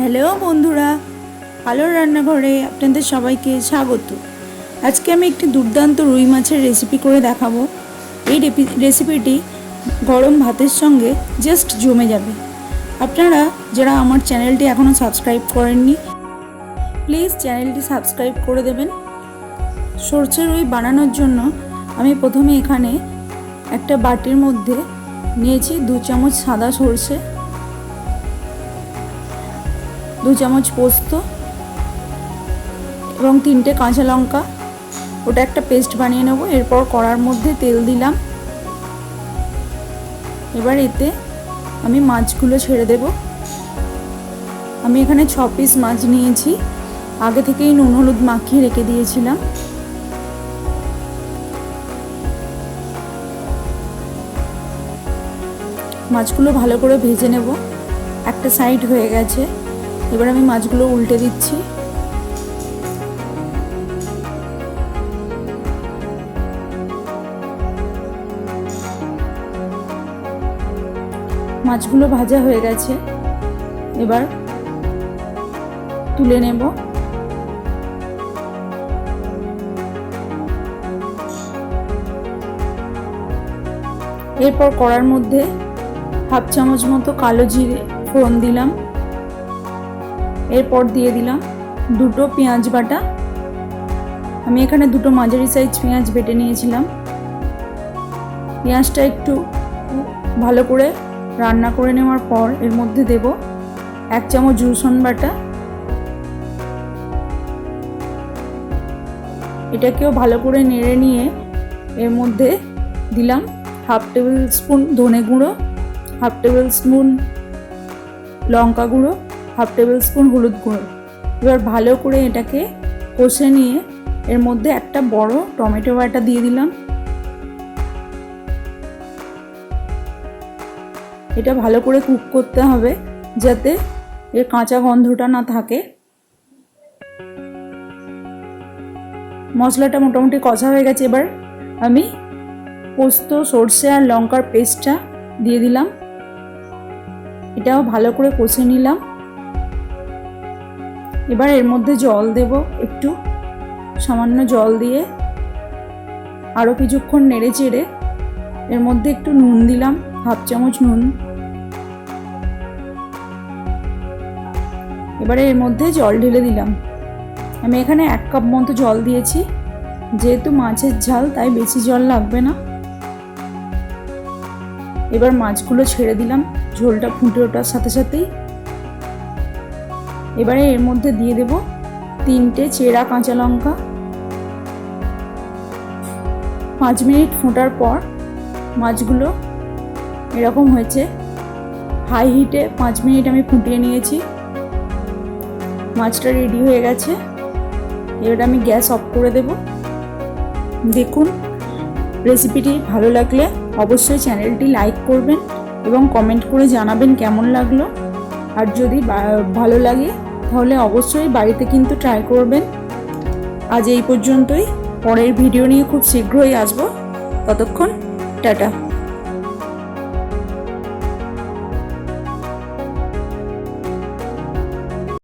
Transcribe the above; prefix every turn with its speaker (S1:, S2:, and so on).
S1: Hello বন্ধুরা আলোর রান্নাঘরে আপনাদের সবাইকে স্বাগত। আজকে আমি একটি দুর্দান্ত রুই মাছের রেসিপি করে দেখাবো। এই রেসিপিটি গরম ভাতের সঙ্গে জাস্ট জমে যাবে। আপনারা যারা আমার চ্যানেলটি এখনও সাবস্ক্রাইব করেননি প্লিজ চ্যানেলটি সাবস্ক্রাইব করে দেবেন। সরষে রুই বানানোর জন্য আমি প্রথমে এখানে একটা বাটির মধ্যে নিয়েছি দু চামচ সাদা সর্ষে। দু চামচ পোস্ত, এবং তিনটে কাঁচা লঙ্কা। ওটা একটা পেস্ট বানিয়ে নেব। এরপর কড়ার মধ্যে তেল দিলাম। এবার এতে আমি মাছগুলো ছেড়ে দেব। আমি এখানে ছ পিস মাছ নিয়েছি। আগে থেকেই নুন, হলুদ মাখিয়ে রেখে দিয়েছিলাম। মাছগুলো ভালো করে ভেজে নেব। একটা সাইড হয়ে গেছে। এবার আমি মাছগুলো উল্টে দিচ্ছি। মাছগুলো ভাজা হয়ে গেছে। এবার তুলে নেব। এরপর কড়ার মধ্যে হাফ চামচ মতো কালো জিরে ফোড়ন দিলাম। এরপর দিয়ে দিলাম দুটো পেঁয়াজ বাটা। আমি এখানে দুটো মাঝারি সাইজ পেঁয়াজ বেটে নিয়েছিলাম। পেঁয়াজটা একটু ভালো করে রান্না করে নেওয়ার পর এর মধ্যে দেব এক চামচ রসুন বাটা। এটাকেও ভালো করে নেড়ে নিয়ে এর মধ্যে দিলাম হাফ টেবিল স্পুন ধনে গুঁড়ো, হাফ টেবিল স্পুন লঙ্কা গুঁড়ো হাফ টেবিল স্পুন হলুদ গুঁড়ো। এবার ভালো করে এটাকে কষে নিয়ে এর মধ্যে একটা বড় টমেটো বাটা দিয়ে দিলাম। এটা ভালো করে কুক করতে হবে যাতে এর কাঁচা গন্ধটা না থাকে। মশলাটা মোটামুটি কষা হয়ে গেছে। এবার আমি পোস্ত, সর্ষে আর লঙ্কার পেস্টটা দিয়ে দিলাম। এটাও ভালো করে কষে নিলাম। এবার এর মধ্যে জল দেব একটু। সামান্য জল দিয়ে আরও কিছুক্ষণ নেড়ে চেড়ে এর মধ্যে একটু নুন দিলাম, হাফ চামচ নুন। এবারে এর মধ্যে জল ঢেলে দিলাম। আমি এখানে এক কাপ মতো জল দিয়েছি। যেহেতু মাছের ঝাল, তাই বেশি জল লাগবে না। এবার মাছগুলো ছেড়ে দিলাম। ঝোলটা ফুটে ওঠার সাথে সাথেই এবারে এর মধ্যে দিয়ে দেব তিনটে চেরা কাঁচা লঙ্কা। পাঁচ মিনিট ফোটার পর মাছগুলো এরকম হয়েছে। হাই হিটে পাঁচ মিনিট আমি ফুটিয়ে নিয়েছি। মাছটা রেডি হয়ে গেছে। এবার আমি গ্যাস অফ করে দেব। দেখুন, রেসিপিটি ভালো লাগলে অবশ্যই চ্যানেলটি লাইক করবেন এবং কমেন্ট করে জানাবেন কেমন লাগল। আর যদি ভালো লাগে তাহলে অবশ্যই বাড়িতে কিন্তু ট্রাই করবেন। আজ এই পর্যন্তই। পরের ভিডিও নিয়ে খুব শীঘ্রই আসব। ততক্ষণ, টাটা।